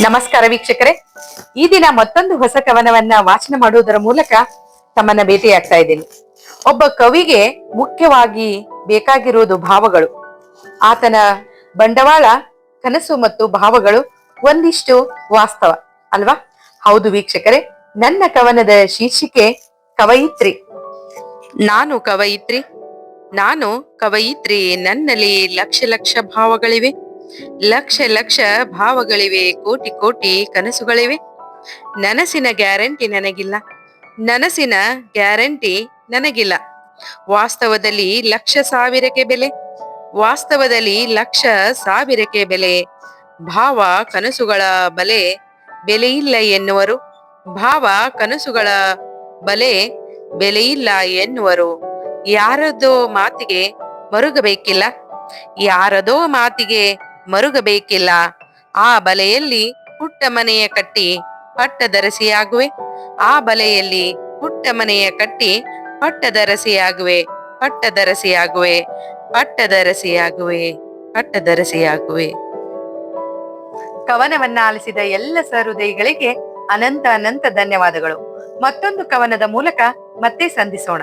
ನಮಸ್ಕಾರ ವೀಕ್ಷಕರೇ. ಈ ದಿನ ಮತ್ತೊಂದು ಹೊಸ ಕವನವನ್ನ ವಾಚನ ಮಾಡುವುದರ ಮೂಲಕ ತಮ್ಮನ್ನ ಭೇಟಿಯಾಗ್ತಾ ಇದ್ದೀನಿ. ಒಬ್ಬ ಕವಿಗೆ ಮುಖ್ಯವಾಗಿ ಬೇಕಾಗಿರುವುದು ಭಾವಗಳು. ಆತನ ಬಂಡವಾಳ, ಕನಸು ಮತ್ತು ಭಾವಗಳು ಒಂದಿಷ್ಟು ವಾಸ್ತವ, ಅಲ್ವಾ? ಹೌದು ವೀಕ್ಷಕರೇ, ನನ್ನ ಕವನದ ಶೀರ್ಷಿಕೆ ಕವಯಿತ್ರಿ. ನಾನು ಕವಯಿತ್ರಿ. ನಾನು ಕವಯಿತ್ರಿ ನನ್ನಲ್ಲಿ ಲಕ್ಷ ಲಕ್ಷ ಭಾವಗಳಿವೆ. ಲಕ್ಷ ಲಕ್ಷ ಭಾವಗಳಿವೆ, ಕೋಟಿ ಕೋಟಿ ಕನಸುಗಳಿವೆ. ನನಸಿನ ಗ್ಯಾರಂಟಿ ನನಗಿಲ್ಲ. ನನಸಿನ ಗ್ಯಾರಂಟಿ ನನಗಿಲ್ಲ. ವಾಸ್ತವದಲ್ಲಿ ಲಕ್ಷ ಸಾವಿರಕ್ಕೆ ಬೆಲೆ. ವಾಸ್ತವದಲ್ಲಿ ಲಕ್ಷ ಸಾವಿರಕ್ಕೆ ಬೆಲೆ. ಭಾವ ಕನಸುಗಳ ಬಲೆ ಬೆಲೆಯಿಲ್ಲ ಎನ್ನುವರು. ಭಾವ ಕನಸುಗಳ ಬಲೆ ಬೆಲೆಯಿಲ್ಲ ಎನ್ನುವರು. ಯಾರದೋ ಮಾತಿಗೆ ಮರುಗಬೇಕಿಲ್ಲ. ಯಾರದೋ ಮಾತಿಗೆ ಮರುಗಬೇಕಿಲ್ಲ. ಆ ಬಲೆಯಲ್ಲಿ ಪುಟ್ಟ ಮನೆಯ ಕಟ್ಟಿ ಪಟ್ಟದರಸಿಯಾಗುವೆ. ಆ ಬಲೆಯಲ್ಲಿ ಪುಟ್ಟ ಮನೆಯ ಕಟ್ಟಿ ಪಟ್ಟದರಸಿಯಾಗುವೆ. ಪಟ್ಟದರಸಿಯಾಗುವೆ. ಪಟ್ಟದರಸಿಯಾಗುವೆ. ಪಟ್ಟದರಸಿಯಾಗುವೆ. ಕವನವನ್ನ ಆಲಿಸಿದ ಎಲ್ಲ ಸಹೃದಯಿಗಳಿಗೆ ಅನಂತ ಅನಂತ ಧನ್ಯವಾದಗಳು. ಮತ್ತೊಂದು ಕವನದ ಮೂಲಕ ಮತ್ತೆ ಸಂಧಿಸೋಣ.